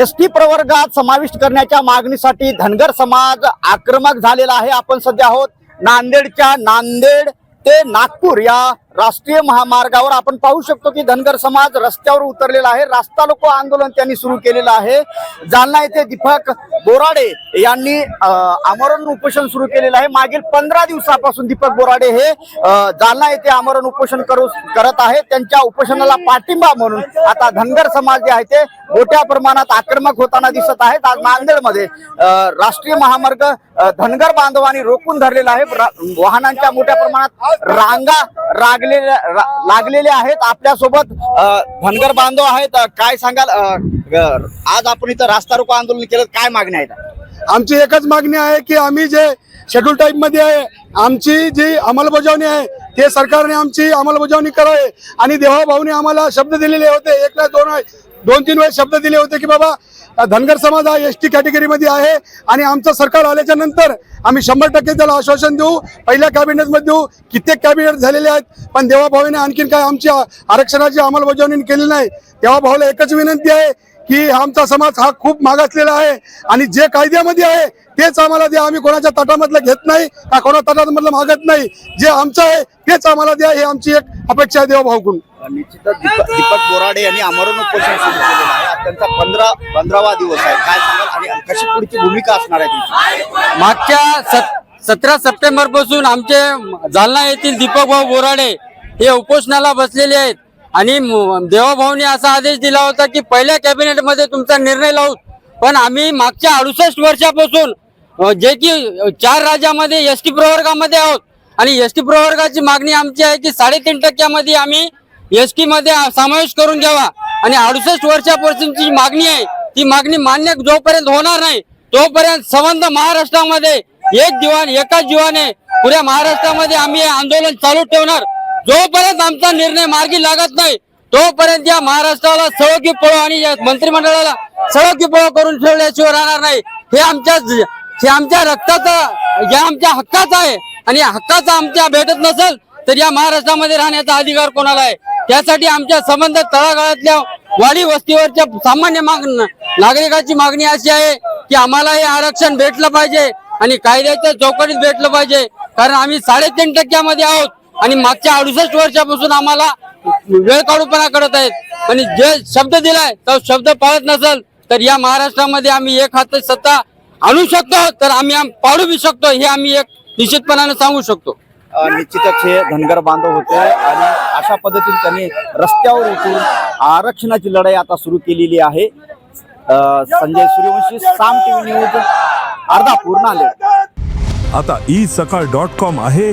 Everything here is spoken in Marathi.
एस टी प्रवर्गात समाविष्ट करण्याच्या मागणीसाठी धनगर समाज आक्रमक झालेला आहे. आपण सध्या आहोत नांदेडच्या नांदेड ते नागपूर या राष्ट्रीय महामार्गावर आपण पाहू शकतो की धनगर समाज रस्त्यावर उतरलेला आहे. रास्ता लोको आंदोलन त्यांनी सुरू केलेलं आहे. जालना येथे दीपक बोराडे यांनी आमरण उपोषण सुरू केलेलं आहे. मागील पंधरा दिवसापासून दीपक बोराडे हे जालना येथे आमरण उपोषण करू करत आहे त्यांच्या उपोषणाला पाठिंबा म्हणून आता धनगर समाज जे आहे ते मोठ्या प्रमाणात आक्रमक होताना दिसत आहेत. आज नांदेडमध्ये राष्ट्रीय महामार्ग धनगर बांधवांनी रोखून धरलेला आहे. वाहनांच्या मोठ्या प्रमाणात रांगा लागलेल्या लागलेले आहेत. आपल्यासोबत धनगर बांधव आहेत. काय सांगाल? आज आपण इथं रास्ता रोको आंदोलन केलं. काय मागणी आहेत? आमची एकच मागणी आहे की आम्ही जे शेड्यूल टाईपमध्ये आहे आमची जी अंमलबजावणी आहे ते सरकारने आमची अंमलबजावणी करावी आणि देवाभाऊने आम्हाला शब्द दिलेले होते. एक ना दोन दोन तीन वेळेस शब्द दिले होते की बाबा धनगर समाज हा एस टी कॅटेगरीमध्ये आहे आणि आमचं सरकार आल्याच्यानंतर आम्ही शंभर टक्के त्याला आश्वासन देऊ. पहिल्या कॅबिनेटमध्ये देऊ. कित्येक कॅबिनेट झालेले आहेत पण देवाभाऊने आणखीन काय आमची आरक्षणाची अंमलबजावणी केली नाही. देवाभाऊला एकच विनंती आहे की आमचा समाज हा खूप मागासलेला आहे आणि जे कायद्यामध्ये आहे तेच आम्हाला द्या. आम्ही कोणाच्या तटामधलं घेत नाही का कोणा तटामधलं मागत नाही. जे आमचं आहे तेच आम्हाला द्या. ही आमची एक अपेक्षा आहे देवाभाऊकडून निश्चितच दीपक दीपक बोराडे यांनी आमरण उपोषण सुरू केलेलं आहे. त्यांचा पंधरा पंधरावा दिवस आहे. काय सांगाल? आणि कशी पुढची भूमिका असणार आहे तुमची. मागच्या सतरा सप्टेंबरपासून आमचे जालना येथील दीपक भाऊ बोराडे हे उपोषणाला बसलेले आहेत. आणि म- देवाभाऊने असा आदेश दिला होता की पहिल्या कॅबिनेटमध्ये तुमचा निर्णय लावू. पण आम्ही मागच्या अडुसष्ट वर्षापासून जे की चार राज्यामध्ये एस टी प्रवर्गामध्ये आहोत. आणि एस टी प्रवर्गाची मागणी आमची आहे की साडेतीन टक्क्यामध्ये आम्ही एस टीमध्ये समावेश करून घ्यावा. आणि अडुसष्ट वर्षापासूनची मागणी आहे ती मागणी मान्य जोपर्यंत होणार नाही तोपर्यंत संबंध महाराष्ट्रामध्ये एक दिवाण एकाच जीवाने पुऱ्या महाराष्ट्रामध्ये आम्ही आंदोलन चालू ठेवणार. जोपर्यंत आमचा निर्णय मार्गी लागत नाही तोपर्यंत या महाराष्ट्राला सळकी पळो आणि या मंत्रिमंडळाला सळकी पळो करून ठेवल्याशिवाय राहणार नाही. हे आमच्या हे आमच्या रक्ताचं या आमच्या हक्काचं आहे. आणि या हक्काचा आमच्या भेटत नसेल तर या महाराष्ट्रामध्ये राहण्याचा अधिकार कोणाला आहे? त्यासाठी आमच्या संबंध तळागाळातल्या वाडी वस्तीवरच्या सामान्य माग नागरिकाची मागणी अशी आहे की आम्हाला हे आरक्षण भेटलं पाहिजे आणि कायद्याच्या चौकटीत भेटलं पाहिजे. कारण आम्ही साडेतीन टक्क्यामध्ये आहोत. आणि मागच्या अडुसष्ट वर्षापासून आम्हाला वेळ काढूपणा करत आहेत. आणि जे शब्द दिलाय तो शब्द पाळत नसेल तर या महाराष्ट्रामध्ये आम्ही एक हात सत्ता आणू शकतो तर आम्ही आम- पाडू बी शकतो हे आम्ही एक निश्चितपणाने सांगू शकतो. निश्चितच हे धनगर बांधव होते आणि अशा पद्धतीने त्यांनी रस्त्यावर उतरून आरक्षणाची लढाई आता सुरू केलेली आहे. संजय सूर्यवंशी साम टीव्ही न्यूज अर्धापूर नांदेड आता ई सकाळ डॉट कॉम आहे.